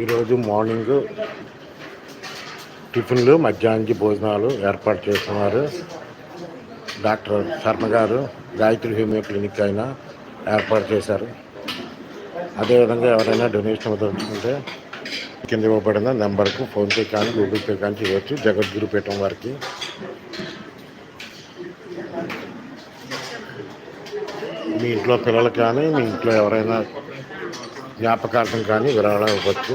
ఈరోజు మార్నింగ్ టిఫిన్లు మధ్యాహ్నానికి భోజనాలు ఏర్పాటు చేస్తున్నారు. డాక్టర్ శర్మ గారు గాయత్రి హోమియో క్లినిక్ అయినా ఏర్పాటు చేశారు. అదేవిధంగా ఎవరైనా డొనేషన్ ఇవ్వదలుచుకుంటే కింద ఇవ్వబడిన నెంబర్కు ఫోన్పే కానీ గూగుల్ పే కానీ చేయవచ్చు జగద్గురుపీఠం వారికి మీ ఇంట్లో పిల్లలు కానీ మీ ఇంట్లో ఎవరైనా జ్ఞాపకార్థం కానీ విరాళం ఇవ్వచ్చు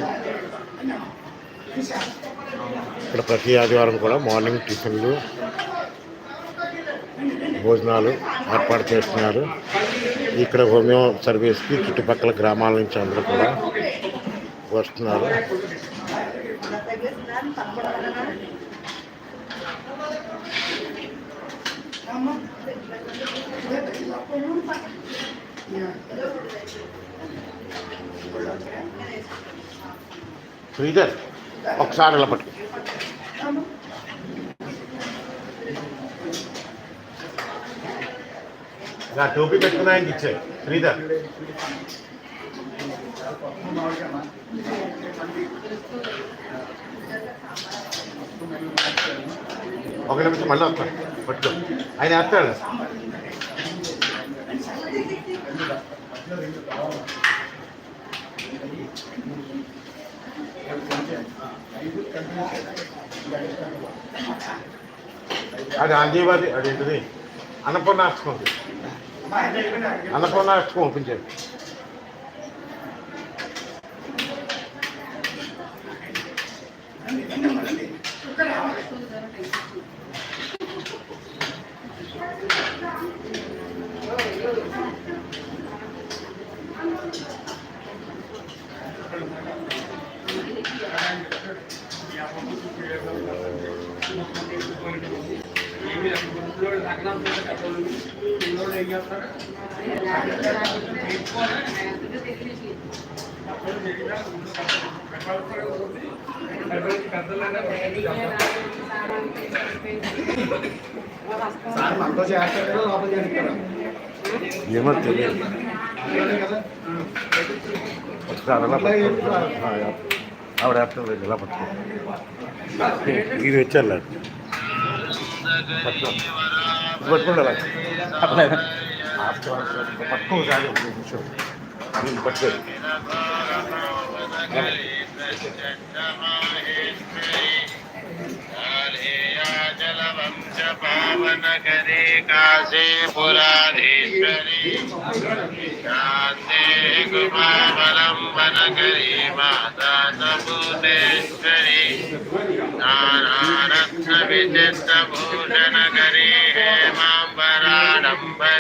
ఇక్కడ ప్రతి ఆదివారం కూడా మార్నింగ్ టిఫిన్లు భోజనాలు ఏర్పాటు చేస్తున్నారు. ఇక్కడ హోమియో సర్వీస్కి చుట్టుపక్కల గ్రామాల నుంచి అందరూ కూడా వస్తున్నారు. శ్రీధర్ ఒకసారి ఇలా పట్టుకో. నా టోపీ పెట్టుకున్న ఆయనకి ఇచ్చాయి శ్రీధర్. ఒక నిమిషం మళ్ళీ వస్తాను పట్టుకో. ఆయన వేస్తాడు అది అంజీవాది అదేంటిది అన్నపూర్ణాష్టకం అన్నపూర్ణాష్టకం ఓపెన్ చేయండి సార్ మనతో చేస్తాడు ఏమో తెలియదు ఒకసారి అలా ఆవిడ లేదు ఇలా పట్టుకో ఇది వచ్చారు పట్టుకో ఇది పట్టుకోండి అలా అట్లా పట్టుకో కాదు ఒక నిమిషం ఇది పట్టుకో जलवंश पावन करे काशीपुराधीश्वरी शान्ते गुमावलम्बन करी माता नभूतेश्वरी नानारत्न विचित्र भूषण करी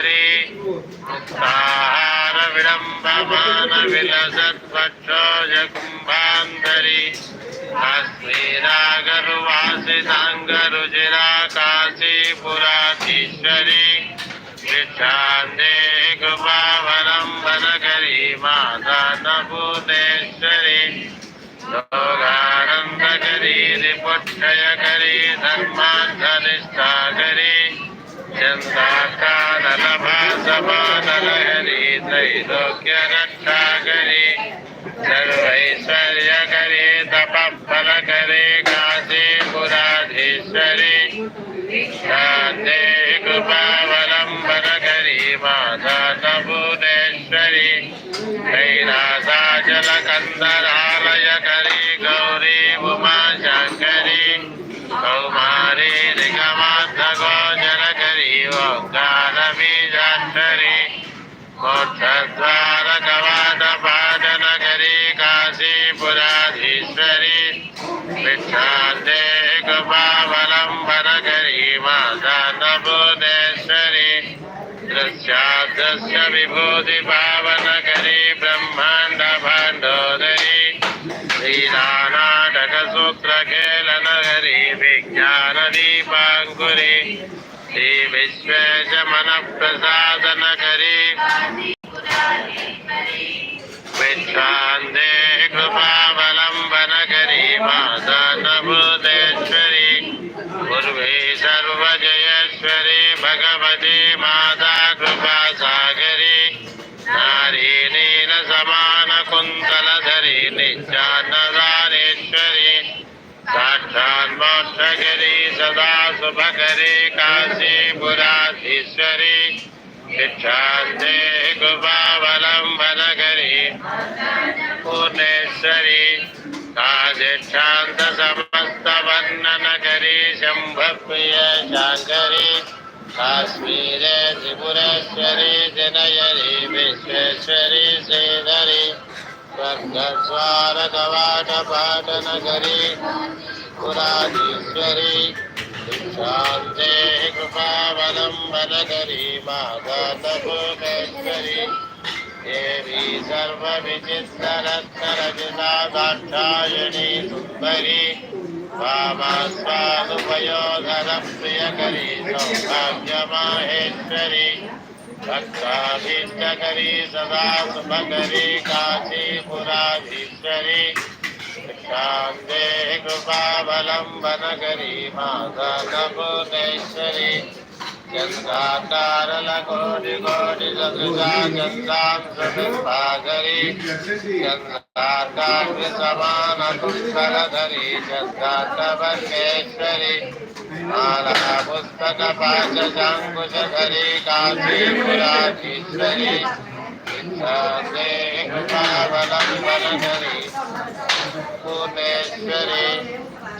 हेमाम्बराडम्बरी मुक्ताहार विडम्बमान विलसत्पक्षो जकुम्भान्तरी अस्मिरागरुवासिताङ्गरुचिरा काशीपुराधीश्वरी भिक्षान्ते समानलहरी त्रैलोक्यरक्षाकरी सर्वैश्वर्यकरी तपः फलकरी ओङ्कारबीजाक्षरी मोक्षद्वारकवाटपाटनगरी काशीपुराधीश्वरी भिक्षान्ते कृपावलम्बनकरी माता नभुवनेश्वरी दृश्यादृश्य विभूतिपावनकरी శ్రీ విశ్వేశమన ప్రసాదన కరీ విశ్రాంతే కృపావలంబన కరీ మాతానభూతేశ్వరి. పూర్వే సర్వజయేశ్వరి భగవతి మాతా కృపా సాగరి నారీణీన సమాన కుంతలధరి నిత్యాన్నదానేశ్వరి సాక్షాన్మోక్షగరి సదా శుభకరి కా శాంతే కృపావలంబనకరి పూర్ణేశ్వరి కాశాంత సమస్త వర్ణనకరి శంభప్రియ శాంకరి కాశ్మీరే త్రిపురేశ్వరి జనయరి విశ్వేశ్వరి శ్రీధరి స్వర్గస్వారకవాటపాటనకరి పురాధీశ్వరి శాంతే कृपावलम्बनकरी माधवपुरेश्वरी देवी सर्वविचित्ररत्नरचिता दाक्षायणी सुन्दरी वामास्वादुपयोधरप्रियकरी सौभाग्यमाहेश्वरी भक्ताभीष्टकरी सदा शुभकरी काशीपुराधीश्वरी शान्ते कृपावलम्बनकरी माधवपुरेश्वरी चन्द्राकारलकोटिकोटिसदृशा चन्द्रां सुविभागरी चन्द्राकार्यसमानपुष्करधरी चन्द्राकवर्णेश्वरी माला पुस्तकपाशशाङ्कुशधरी काशीपुराधीश्वरी शान्ते कृपावलम्बनकरी पूर्णेश्वरी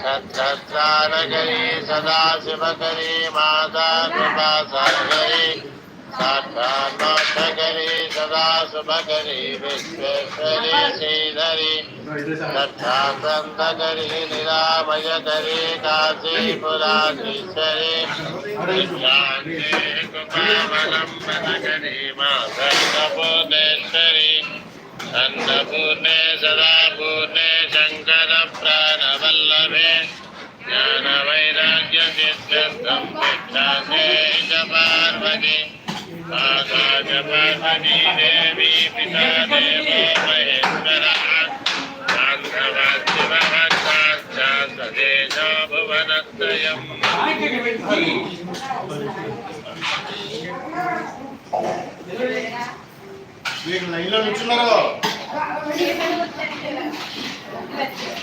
छत्रत्रानगरी सदाशिवकरी माता कृपा सागरी साक्षान्मात्रकरी सदा शुभकरी विश्वेश्वरी श्रीधरी दक्षाग्रन्थकरी निरामयकरी काशीपुराधीश्वरी विश्रान्ते कृपावलम्बनकरी माधवपूर्णेश्वरी अन्नपूर्णे सदा ज्ञानवैराग्यसिद्ध्यर्थं शिक्षासे च पार्वती आकाश पार्वती देवी पिता देवो महेश्वरः सान्धवाद्यमहत्साक्षात् सदेशो भुवनत्रयम् మీరు లైన్లో నిల్చున్నారు Thank you.